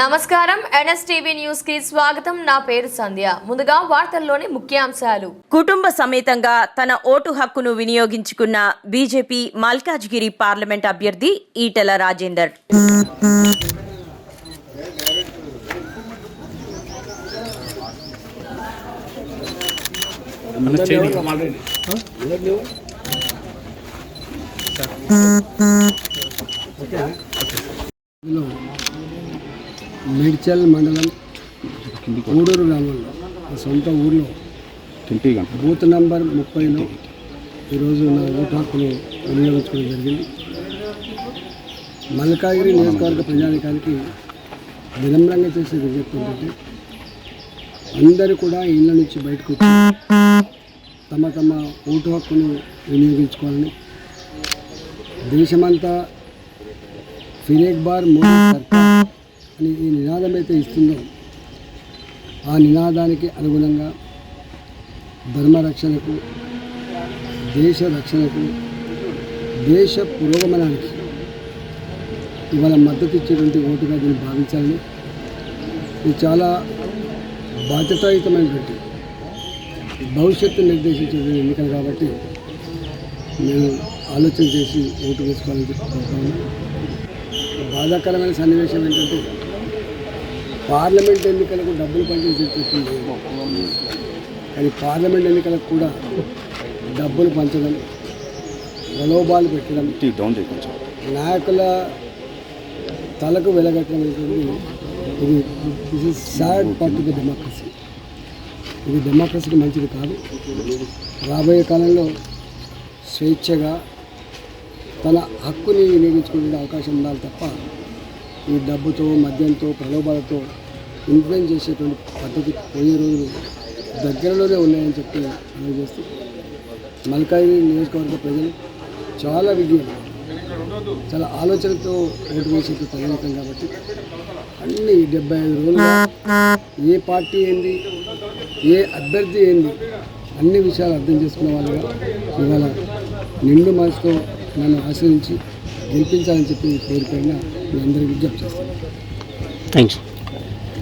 నమస్కారం. ఎన్ఎస్టీవీ న్యూస్కి స్వాగతం. నా పేరు సంధ్య. ముందుగా వార్తల్లోని ముఖ్యాంశాలు. కుటుంబ సమేతంగా తన ఓటు హక్కును వినియోగించుకున్న బీజేపీ మల్కాజ్గిరి పార్లమెంట్ అభ్యర్థి ఈటెల రాజేందర్. ఓకే మేడ్చల్ మండలం ఊడూరు గ్రామంలో నా సొంత ఊర్లో బూత్ నంబర్ ముప్పైలో ఈరోజు నా ఓటు హక్కును వినియోగించుకోవడం జరిగింది. మల్కాగిరి నియోజకవర్గ ప్రజానికానికి వినమ్రంగా చేసే విజ్ఞప్తి ఏంటంటే అందరూ కూడా ఇళ్ళ నుంచి బయటకు వచ్చి తమ తమ ఓటు హక్కును వినియోగించుకోవాలని దేశమంతా ఫిరేక్ బార్ మోడీ సర్కార్ అని ఈ నినాదం అయితే ఇస్తుందో ఆ నినాదానికి అనుగుణంగా ధర్మ రక్షణకు దేశ రక్షణకు దేశ పురోగమనానికి ఇవాళ మద్దతు ఇచ్చేటువంటి ఓటుగా దీన్ని భావించాలని ఇది చాలా బాధ్యతాయుతమైనటువంటి భవిష్యత్తు నిర్దేశించేటువంటి ఎన్నికలు కాబట్టి నేను ఆలోచన చేసి ఓటు వేసుకోవాలని చెప్పి బాధాకరమైన సన్నివేశం ఏంటంటే పార్లమెంట్ ఎన్నికలకు డబ్బులు పంచేసి చెప్తుంది కానీ పార్లమెంట్ ఎన్నికలకు కూడా డబ్బులు పంచడం ప్రలోభాలు పెట్టడం నాయకుల తలకు వెలగట్టడం ఇది is sad part the democracy ఇది డెమోక్రసీకి మంచిది కాదు. రాబోయే కాలంలో స్వేచ్ఛగా తన హక్కుని వినియోగించుకునే అవకాశం ఉండాలి తప్ప ఈ డబ్బుతో మద్యంతో ప్రలోభాలతో ఇన్ఫ్లుయెన్స్ చేసేటువంటి పద్ధతి పోయే రోజులు దగ్గరలోనే ఉన్నాయని చెప్పి తెలియజేస్తూ మల్కాయి నియోజకవర్గ ప్రజలు చాలా విజ్ఞానం చాలా ఆలోచనతో ఓటు వేసేట్టు ప్రజానికం కాబట్టి అన్ని డెబ్బై ఐదు రోజులు ఏ పార్టీ ఏంది ఏ అభ్యర్థి ఏంది అన్ని విషయాలు అర్థం చేసుకున్న వాళ్ళుగా ఇవాళ నిండు మనసుతో నన్ను ఆశ్రయించి గెలిపించాలని చెప్పి కోరికైనా మీ అందరికీ విజ్ఞప్తి చేస్తాను యూ